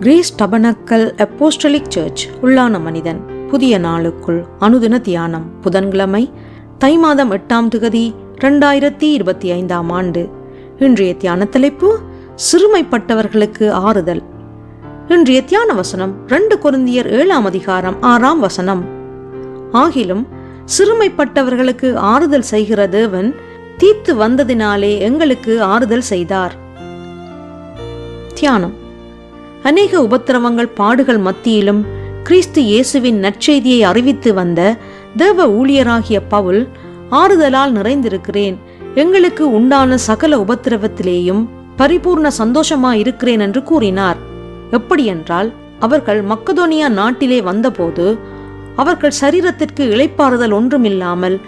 Grace tabernacle apostolic search உள்ளான மனிதன். புதிய நாளுக்குள் அனுதின தியானம். புதன்கிழமை தை மாதம் எட்டாம் திகதி ரெண்டாயிரத்தி இருபத்தி ஐந்தாம் ஆண்டு. இன்றைய தியான தலைப்பு சிறுமைப்பட்டவர்களுக்கு ஆறுதல். இன்றைய தியான வசனம் ரெண்டு குருந்தியர் ஏழாம் அதிகாரம் ஆறாம் வசனம். ஆகிலும் சிறுமைப்பட்டவர்களுக்கு ஆறுதல் செய்கிற தேவன் தீத்து வந்ததினாலே எங்களுக்கு ஆறுதல் செய்தார். தியானம். அநேக உபத்திரவங்கள் பாடுகள் மத்தியிலும் கிறிஸ்து இயேசுவின் நற்செய்தியை அறிவித்து வந்த தேவ ஊழியராகிய பவுல் ஆறுதலால் நிறைந்திருக்கிறேன். எங்களுக்கு உண்டான சகல உபத்திரவத்திலேயும் பரிபூர்ண சந்தோஷமா இருக்கிறேன் என்று கூறினார். எப்படியென்றால் அவர்கள் மக்கதோனியா நாட்டிலே வந்தபோது அவர்கள் சரீரத்திற்கு இளைப்பாறுதல் ஒன்றுமில்லாமல்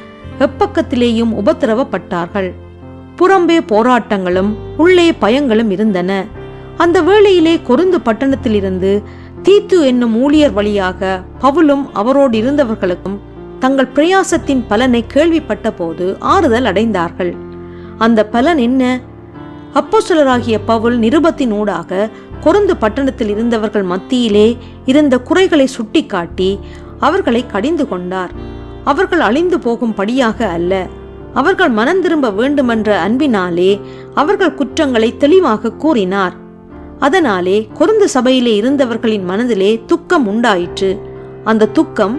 எப்பக்கத்திலேயும் உபத்திரவப்பட்டார்கள். புறம்பே போராட்டங்களும் உள்ளே பயங்களும் இருந்தன. அந்த வேளையிலே கொருந்து பட்டணத்திலிருந்து தீத்து என்னும் ஊழியர் வழியாக பவுலும் அவரோடு இருந்தவர்களுக்கும் தங்கள் பிரயாசத்தின் பலனை கேள்விப்பட்ட போது ஆறுதல் அடைந்தார்கள். அந்த பலன் என்ன? அப்போஸ்தலராகிய பவுல் நிருபத்தின் ஊடாக கொருந்து பட்டணத்தில் இருந்தவர்கள் மத்தியிலே இருந்த குறைகளை சுட்டிக்காட்டி அவர்களை கடிந்து கொண்டார். அவர்கள் அழிந்து போகும்படியாக அல்ல. அவர்கள் மனம் திரும்ப வேண்டுமென்ற அன்பினாலே அவர்கள் குற்றங்களை தெளிவாக கூறினார். அதனாலே கொருந்து சபையிலே இருந்தவர்களின் மனதிலே துக்கம் உண்டாயிற்று. அந்த துக்கம்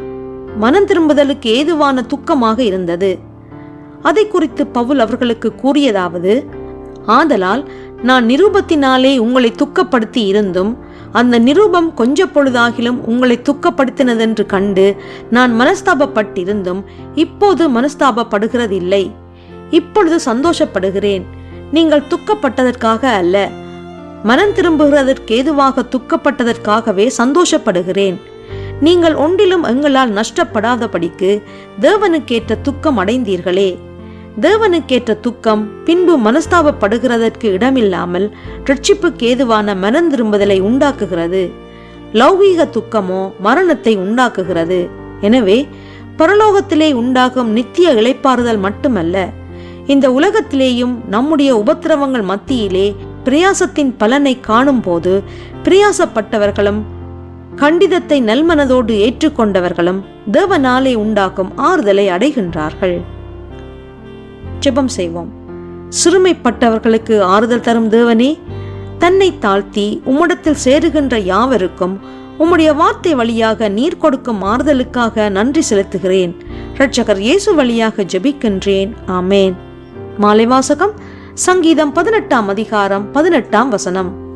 மனம் திரும்புதலுக்கு ஏதுவான துக்கமாக இருந்தது. அதை குறித்து பவுல் அவர்களுக்கு கூறியதாவது ஆதலால் நான் நிரூபத்தினாலே உங்களை துக்கப்படுத்தி இருந்தும் அந்த நிரூபம் கொஞ்ச பொழுதாகிலும் உங்களை துக்கப்படுத்தினதென்று கண்டு நான் மனஸ்தாபப்பட்டிருந்தும் இப்போது மனஸ்தாபப்படுகிறதில்லை. இப்பொழுது சந்தோஷப்படுகிறேன். நீங்கள் துக்கப்பட்டதற்காக அல்ல. மனம் திரும்புகிறதற்கு ஏதுவாக துக்கப்பட்டதற்காகவே சந்தோஷப்படுகிறேன். நீங்கள் ஒன்றிலும் எங்களால் நஷ்டப்படாதபடிக்கு தேவனுக்கேற்ற துக்கம் அடைந்தீர்களே. தேவனுக்கேற்ற துக்கம் பின்பு மனஸ்தாபப்படுகிறதற்கு இடமில்லாமல் ரட்சிப்புக்கு ஏதுவான மனம் திரும்புதலை உண்டாக்குகிறது. லௌகீக துக்கமோ மரணத்தை உண்டாக்குகிறது. எனவே பரலோகத்திலே உண்டாகும் நித்திய இளைப்பாறுதல் மட்டுமல்ல இந்த உலகத்திலேயும் நம்முடைய உபத்திரவங்கள் மத்தியிலே பிரயாசத்தின் பலனை காணும்போது பிரயாசப்பட்டவர்களும் கண்டிதத்தை நல்மனதோடு ஏற்றுக்கொண்டவர்களும் தேவனாலே உண்டாக்கும் ஆறுதலை அடைகின்றார்கள். ஜெபம் செய்வோம். சிறுமைப்பட்டவர்களுக்கு ஆறுதல் தரும் தேவனே தன்னை தாழ்த்தி உம்மிடத்தில் சேருகின்ற யாவருக்கும் உம்முடைய வார்த்தை வழியாக நீர் கொடுக்கும் ஆறுதலுக்காக நன்றி செலுத்துகிறேன். இரட்சகர் இயேசு வழியாக ஜெபிக்கின்றேன். ஆமேன். மாலை வாசகம். சங்கீதம் பதினெட்டாம் அதிகாரம் பதினெட்டாம் வசனம்.